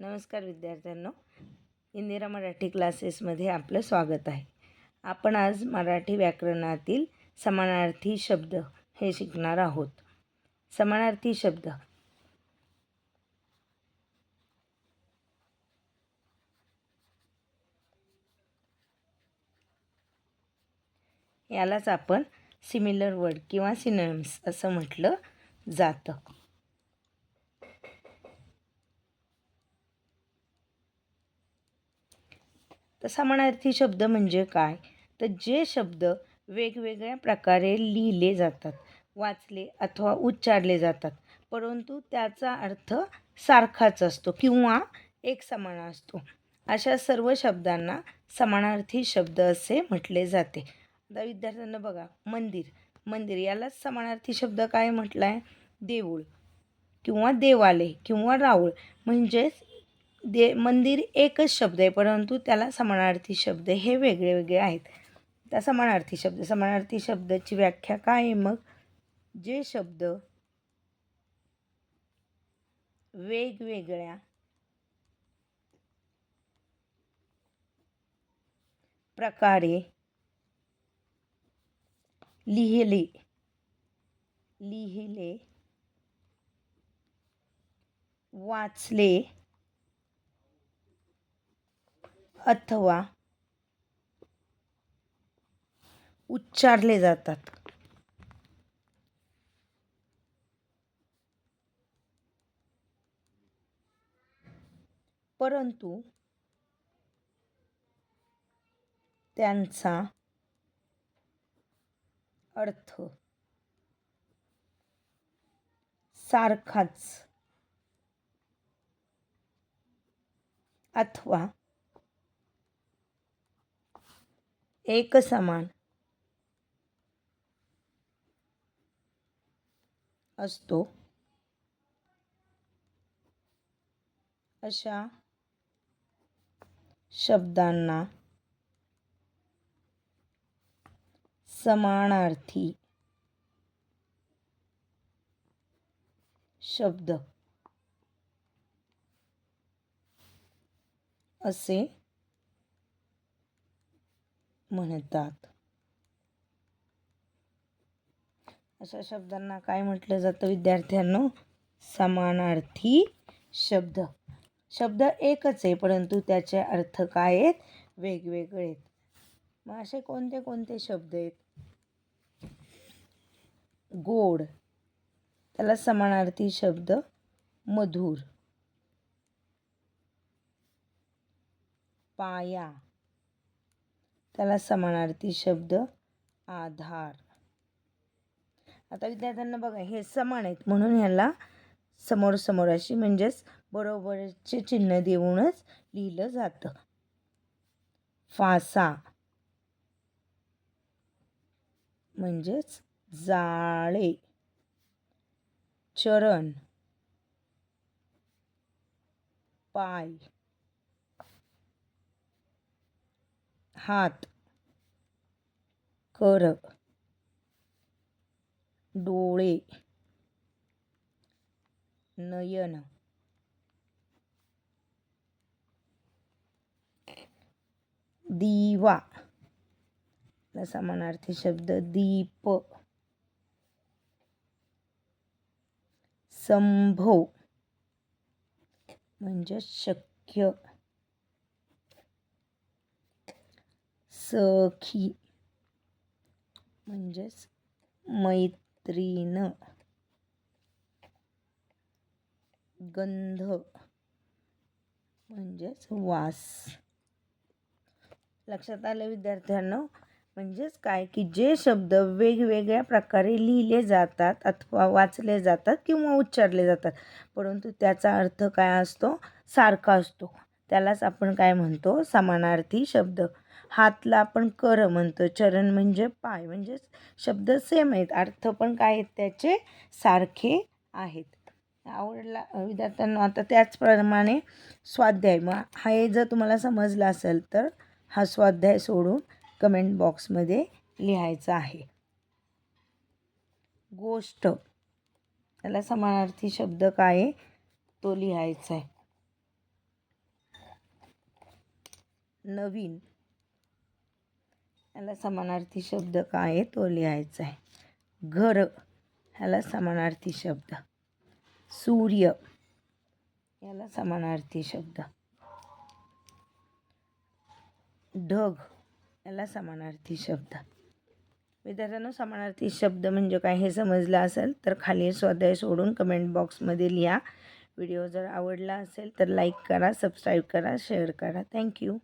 नमस्कार विद्यार्थ्यांनो. इंदिरा मराठी क्लासेसमध्ये आपलं स्वागत आहे. आपण आज मराठी व्याकरणातील समानार्थी शब्द हे शिकणार आहोत. समानार्थी शब्द. यालाच आपण सिमिलर वर्ड किंवा सिनेम्स असं म्हटलं जातं. तर समानार्थी शब्द म्हणजे काय? तर जे शब्द वेगवेगळ्या प्रकारे लिहिले जातात वाचले अथवा उच्चारले जातात परंतु त्याचा अर्थ सारखाच असतो किंवा एक समान असतो. अशा सर्व शब्दांना समानार्थी शब्द असे म्हटले जाते. आता विद्यार्थ्यांना बघा मंदिर. मंदिर यालाच समानार्थी शब्द काय म्हटला आहे देऊळ किंवा देवालय किंवा राऊळ म्हणजेच दे मंदिर एकच शब्द आहे परंतु त्याला समानार्थी शब्द हे वेगळे वेगळे आहेत. त्या समानार्थी शब्द समानार्थी शब्दाची व्याख्या काय आहे मग? जे शब्द वेगवेगळ्या प्रकारे लिहिले लिहिले वाचले अथवा उच्चारले जातात. परंतु त्यांचा अर्थ सारखाच अथवा एकसमान असतो. अशा शब्दांना समानार्थी शब्द असे म्हणतात. अशा शब्दांना काय म्हटलं जातं विद्यार्थ्यांनो? समानार्थी शब्द. शब्द एकच आहे परंतु त्याचे अर्थ काय आहेत? वेगवेगळे आहेत. मग असे कोणते कोणते शब्द आहेत? गोड. त्याला समानार्थी शब्द मधुर. पाया. त्याला समानार्थी शब्द आधार. आता विद्यार्थ्यांना बघा हे समान आहेत. म्हणून ह्याला समोर समोर अशी म्हणजेच बरोबरचे चिन्ह देऊनच लिहिलं जातं. फासा. म्हणजेच जाळे. चरण. पाय. हात. कर डोळे. नयन. दिवा. समानार्थी शब्द दीप. संभव म्हणजे शक्य. सखी. म्हणजेच मैत्रीण. गंध म्हणजेच वास. लक्षात आलं विद्यार्थ्यांनो? म्हणजेच काय की जे शब्द वेगवेगळ्या प्रकारे लिहिले जातात अथवा वाचले जातात किंवा उच्चारले जातात परंतु त्याचा अर्थ काय असतो? सारखा असतो. त्यालाच आपण काय म्हणतो? समानार्थी शब्द. हातला आपण कर म्हणतो. चरण म्हणजे पाय म्हणजेच शब्द सेम आहेत. अर्थ पण काय आहेत त्याचे? सारखे आहेत. आवडला विद्यार्थ्यांना आता त्याचप्रमाणे स्वाध्याय. मग हे जर तुम्हाला समजलं असेल तर हा स्वाध्याय सोडून कमेंट बॉक्समध्ये लिहायचा आहे. गोष्ट. त्याला समानार्थी शब्द काय आहे? तो लिहायचा आहे. नवीन. ह्याला समानार्थी शब्द काय आहे? तो लिहायचा आहे. घर ह्याला समानार्थी शब्द. सूर्य याला समानार्थी शब्द. ढग याला समानार्थी शब्द. विद्यार्थ्यांनो समानार्थी शब्द म्हणजे काय हे समजलं असेल तर खाली स्वाध्याय सोडून कमेंट बॉक्समध्ये लिहा. व्हिडिओ जर आवडला असेल तर लाईक करा सबस्क्राईब करा शेअर करा. थँक्यू